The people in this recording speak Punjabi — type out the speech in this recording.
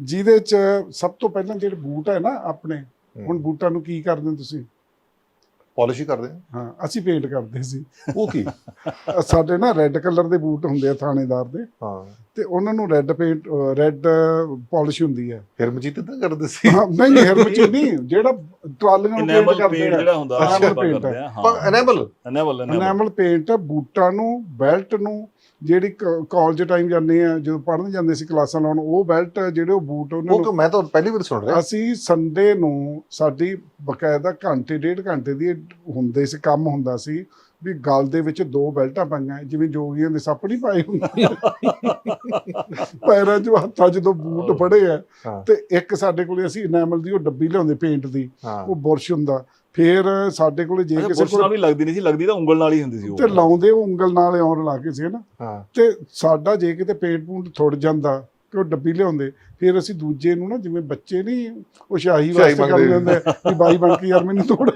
ਜਿਹਦੇ ਚ ਸਭ ਤੋਂ ਪਹਿਲਾਂ ਜਿਹੜੇ ਬੂਟ ਹੈ ਨਾ ਆਪਣੇ ਹੁਣ ਬੂਟਾਂ ਨੂੰ ਕੀ ਕਰਦੇ ਹੋ ਤੁਸੀਂ? ਪਾਲਿਸ਼ ਹੀ ਕਰਦੇ ਆ। ਹਾਂ ਅਸੀਂ ਪੇਂਟ ਕਰਦੇ ਸੀ। ਉਹ ਕੀ? ਸਾਡੇ ਨਾ ਰੈੱਡ ਕਲਰ ਦੇ ਬੂਟ ਹੁੰਦੇ ਆ ਥਾਣੇਦਾਰ ਦੇ। ਹਾਂ। ਤੇ ਉਹਨਾਂ ਨੂੰ ਰੈੱਡ ਪੇਂਟ ਰੈੱਡ ਪਾਲਿਸ਼ ਹੁੰਦੀ ਹੈ ਹਿਰਮਜੀਤ ਤਾਂ ਕਰਦੇ ਸੀ? ਹਾਂ, ਨਹੀਂ ਹਿਰਮਚ ਨਹੀਂ। ਜਿਹੜਾ ਟਰਾਲੀਆਂ ਨੂੰ ਪੇਂਟ ਕਰਦੇ ਆ। ਜਿਹੜਾ ਹੁੰਦਾ ਪਰ ਹਾਂ enamel enamel enamel enamel paint ਬੂਟਾਂ ਨੂੰ ਬੈਲਟ ਨੂੰ ਜਿਹੜੀ ਕਾਲਜ ਟਾਈਮ ਜਾਂਦੇ ਆ ਜਦੋਂ ਪੜ੍ਹਨ ਜਾਂਦੇ ਸੀ ਕਲਾਸਾਂ ਲਾਉਣ ਉਹ ਬੈਲਟ ਜਿਹੜੇ ਉਹ ਬੂਟ ਉਹਨਾਂ ਉਹ ਨੂੰ ਮੈਂ ਤਾਂ ਪਹਿਲੀ ਵਾਰ ਸੁਣ ਰਿਹਾ। ਅਸੀਂ ਸੰਡੇ ਨੂੰ ਸਾਡੀ ਬਕਾਇਦਾ ਘੰਟੇ ਡੇਢ ਘੰਟੇ ਦੀ ਹੁੰਦੇ ਸੀ ਕੰਮ ਹੁੰਦਾ ਸੀ ਵੀ ਗਲ ਦੇ ਵਿੱਚ ਦੋ ਬੈਲਟਾਂ ਪਾਈਆਂ ਜਿਵੇਂ ਜੋਗੀਆਂ ਦੇ ਸੱਪ ਨਹੀਂ ਪਾਏ ਹੁੰਦੇ। ਪੈਰਾਂ 'ਚ ਹੱਥਾਂ 'ਚ ਦੋ ਬੂਟ ਫੜੇ ਆ। ਤੇ ਇੱਕ ਸਾਡੇ ਕੋਲੇ ਅਸੀਂ ਐਨਾਮਲ ਦੀ ਉਹ ਡੱਬੀ ਲਿਆਉਂਦੇ ਪੇਂਟ ਦੀ ਉਹ ਬੁਰਸ਼ ਹੁੰਦਾ ਫਿਰ ਸਾਡੇ ਕੋਲੇ ਜੇ ਕਿਸੇ ਕੋਲ ਵੀ ਲੱਗਦੀ ਨਹੀਂ ਸੀ ਲੱਗਦੀ ਤਾਂ ਉਂਗਲ ਨਾਲ ਹੀ ਹੁੰਦੀ ਸੀ ਉਹ। ਤੇ ਲਾਉਂਦੇ ਉਹ ਉਂਗਲ ਨਾਲ ਆਉਣ ਲਾ ਕੇ ਸੀ ਨਾ ਤੇ ਸਾਡਾ ਜੇ ਕਿਤੇ ਪੇਂਟ ਪੂੰਟ ਥੁੜ ਜਾਂਦਾ ਕਿ ਉਹ ਡੱਬੀ ਲਿਆਉਂਦੇ ਫਿਰ ਅਸੀਂ ਦੂਜੇ ਨੂੰ ਨਾ ਜਿਵੇਂ ਬੱਚੇ ਨਹੀਂ ਉਹ ਸ਼ਾਹੀ ਵਾਸਤੇ ਕਰਦੇ ਹੁੰਦੇ ਵੀ ਬਾਈ ਬਣ ਕੇ ਯਾਰ ਮੈਨੂੰ ਥੋੜਾ